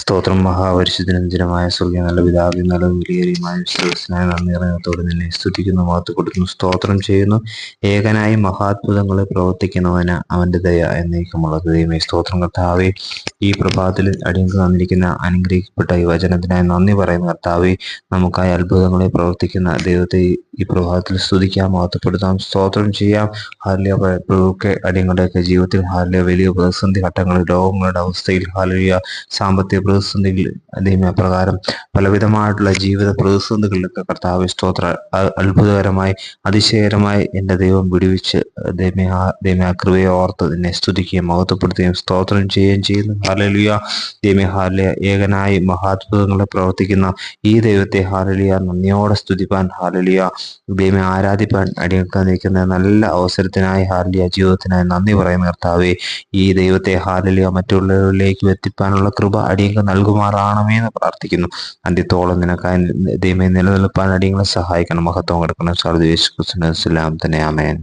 സ്തോത്രം. മഹാപരിശുദ്ധനന്ദിരമായ സ്വർഗീയ നല്ല പിതാവി നല്ല വിലയേറിയുമായ വിശ്വാസനായ നന്ദി ഇറങ്ങത്തോടെ നിന്നെ സ്തുതിക്കുന്നു മാത്തു കൊടുക്കുന്നു സ്തോത്രം ചെയ്യുന്നു. ഏകനായി മഹാത്ഭുതങ്ങളെ പ്രവർത്തിക്കുന്നവന് അവന്റെ ദയ എന്നേക്കുമുള്ള ദൈവമേ സ്തോത്രം കർത്താവെ. ഈ പ്രഭാതത്തിൽ അടിയങ്ക് തന്നിരിക്കുന്ന അനുഗ്രഹിക്കപ്പെട്ട ഈ വചനത്തിനായി നന്ദി പറയുന്ന കർത്താവെ നമുക്കായി അത്ഭുതങ്ങളെ പ്രവർത്തിക്കുന്ന ദൈവത്തെ ഈ പ്രഭാതത്തിൽ സ്തുതിക്കാം മഹത്വപ്പെടുത്താം സ്തോത്രം ചെയ്യാം. ഹാലിയ പ്രഭുക്കെ അടിയങ്ങളുടെയൊക്കെ ജീവിതത്തിൽ ഹാലിയ വലിയ പ്രതിസന്ധി ഘട്ടങ്ങളിൽ രോഗങ്ങളുടെ അവസ്ഥയിൽ ഹാലിയ സാമ്പത്തിക പ്രതിസന്ധികൾ ദൈവമേ പ്രകാരം പലവിധമായിട്ടുള്ള ജീവിത പ്രതിസന്ധികളിലൊക്കെ കർത്താവ് സ്തോത്ര. അത്ഭുതകരമായി അതിശയകരമായി എന്റെ ദൈവം വിടുവിച്ച് ദൈവ ദൈവ കൃപയെ ഓർത്ത് നിന്നെ സ്തുതിക്കുകയും മഹത്വപ്പെടുത്തുകയും സ്തോത്രം ചെയ്യുകയും ചെയ്യുന്നു. ഹാലലിയ ദൈവമേ ഹാലിയ ഏകനായി മഹാത്ഭുതങ്ങളെ പ്രവർത്തിക്കുന്ന ഈ ദൈവത്തെ ഹാലലിയ നന്ദിയോടെ സ്തുതിപ്പാൻ ഹാലലിയ ദൈവമെ ആരാധിപ്പാൻ അടിയക്കാൻ നിൽക്കുന്ന നല്ല അവസരത്തിനായി ഹാലിയ ജീവിതത്തിനായി നന്ദി പറയുന്ന കർത്താവെ. ഈ ദൈവത്തെ ഹാലലിയ മറ്റുള്ളവരിലേക്ക് എത്തിപ്പാനുള്ള കൃപ അടിയ അടിയങ്ങൾ നൽകുമാറാണമേ എന്ന് പ്രാർത്ഥിക്കുന്നു. അന്ത്യത്തോളം നിനക്കായി ദൈവമേ നിലനിൽപ്പാൻ അടിയങ്ങളെ സഹായിക്കണം. മഹത്വം കിടക്കണം. സർദ്ദേശ തന്നെ ആമേൻ.